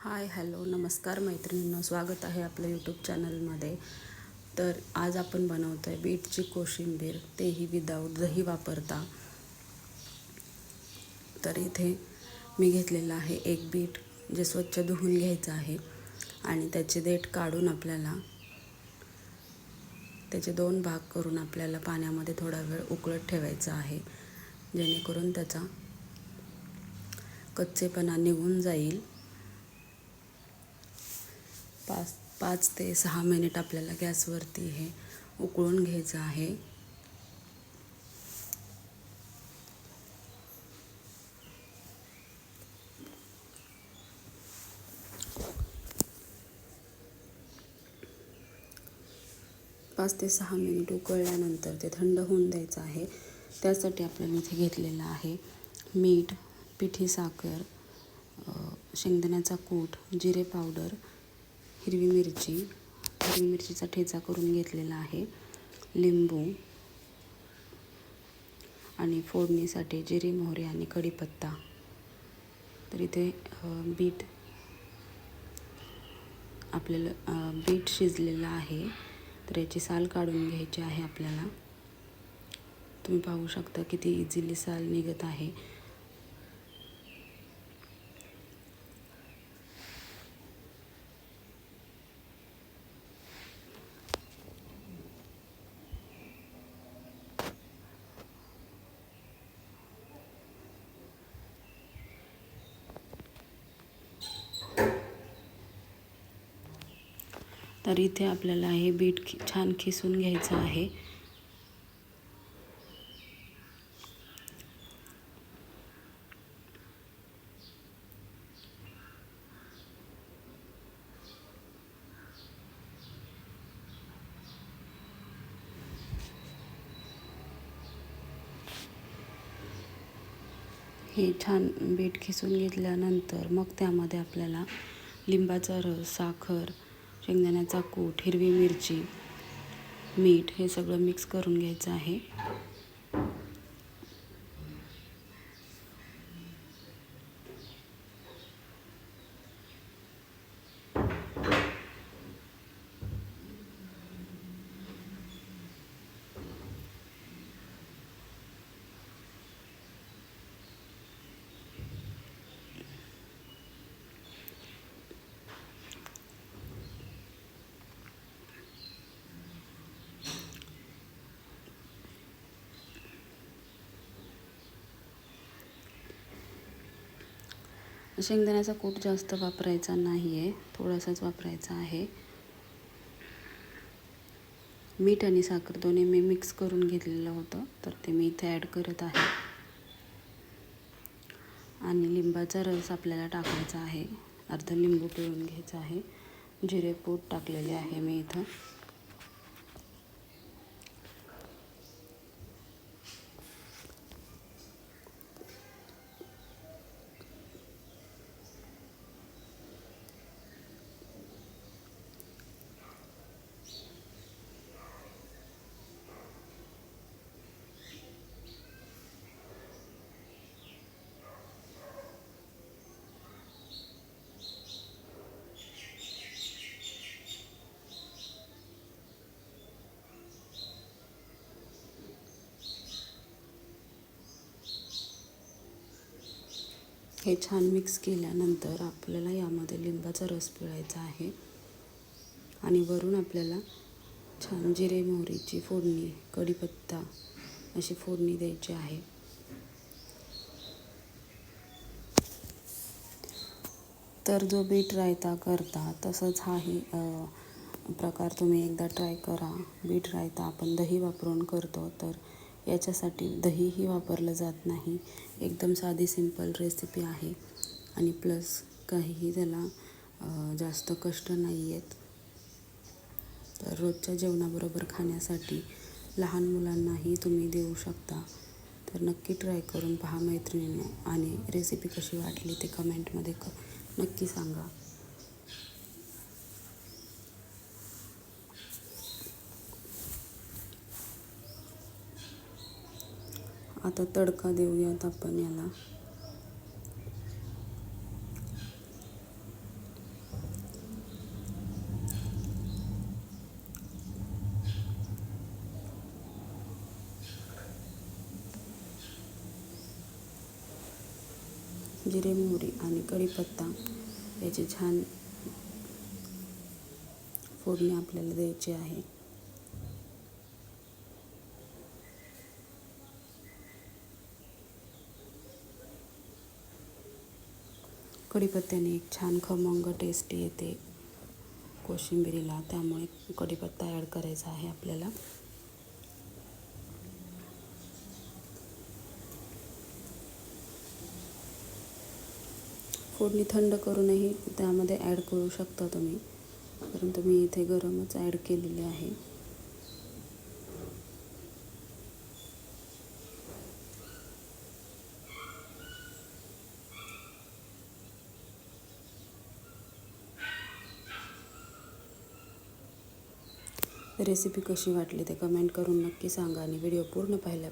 Hi hello नमस्कार मैत्रिणींना स्वागत आहे आपल्या यूट्यूब चॅनलमध्ये. तर आज आपण बनवतो आहे बीटची कोशिंबीर तेही विदाऊट दही वापरता. तर इथे मी घेतलेलं आहे एक बीट जे स्वच्छ धुवून घ्यायचं आहे आणि त्याचे देठ काढून आपल्याला त्याचे दोन भाग करून आपल्याला पाण्यामध्ये थोडा वेळ उकळत ठेवायचा आहे. जेणेकरून त्याचा कच्चेपणा निघून जाईल. पाच पाच ते सहा मिनिट आपल्याला गॅसवरती हे उकळून घ्यायचं आहे. पाच ते सहा मिनिट उकळल्यानंतर ते थंड होऊन द्यायचं आहे. त्यासाठी आपल्याला इथे घेतलेलं आहे मीठ पिठी साखर शेंगदाण्याचा कूट जिरे पावडर हिरवी मिरची हिरवी मिरचीचा ठेचा करून घेतलेला आहे. लिंबू आणि फोडणीसाठी जिरे मोहरी आणि कढीपत्ता. तर इथे बीट आपल्याला बीट शिजलेलं आहे. तर याची साल काढून घ्यायची आहे आपल्याला. तुम्ही पाहू शकता किती इझिली साल निघत आहे. तर इथे आपल्याला हे बीट छान खिसून घ्यायचं आहे. हे छान बीट खिसून घेतल्यानंतर मग त्यामध्ये आपल्याला लिंबाचा रस साखर शेंगदाण्याचा कूट हिरवी मिरची मीठ हे सगळं मिक्स करून घ्यायचं आहे. शेंगदाण्याचा कूट जास्त वापरायचा नाही आहे थोडासाच वापरायचा आहे. मीठ आणि साखर दोन्ही मी मिक्स करून घेतलेलं होतं तर ते मी इथे ॲड करत आहे. आणि लिंबाचा रस आपल्याला टाकायचा आहे. अर्धा लिंबू पिळून घ्यायचा आहे. जिरेपूड टाकलेले आहे मी इथं. हे छान मिक्स केल्यानंतर आपल्याला यामध्ये लिंबाचा रस पिळायचा आहे. आणि वरून आपल्याला छान जिरे मोहरीची फोडणी कढीपत्ता अशी फोडणी द्यायची आहे. तर जो बीट रायता करता तसंच हाही प्रकार तुम्ही एकदा ट्राय करा. बीट रायता आपण दही वापरून करतो. तर याच्यासाठी दहीही वापरलं जात नाही. एकदम साधी सिंपल रेसिपी आहे. आणि प्लस काहीही त्याला जास्त कष्ट नाही आहेत तर रोजच्या जेवणाबरोबर खाण्यासाठी लहान मुलांनाही तुम्ही देऊ शकता. तर नक्की ट्राय करून पहा मैत्रिणीने. आणि रेसिपी कशी वाटली ते कमेंटमध्ये क नक्की सांगा. आता तडका देऊयात आपण याला. जिरे मोहरी आणि कढीपत्ता याची छान फोडणी आपल्याला द्यायची आहे. कढीपत्त्याने एक छान खमंग टेस्ट येते. कोशिंबिरीला त्यामुळे कढीपत्ता ॲड करायचा आहे आपल्याला. फोडणी थंड करूनही त्यामध्ये ॲड करू शकता तुम्ही. परंतु मी इथे गरमच ॲड केलेली आहे. रेसिपी कशी वाटली ते कमेंट करून नक्की सांगा आणि व्हिडिओ पूर्ण पाहिल्या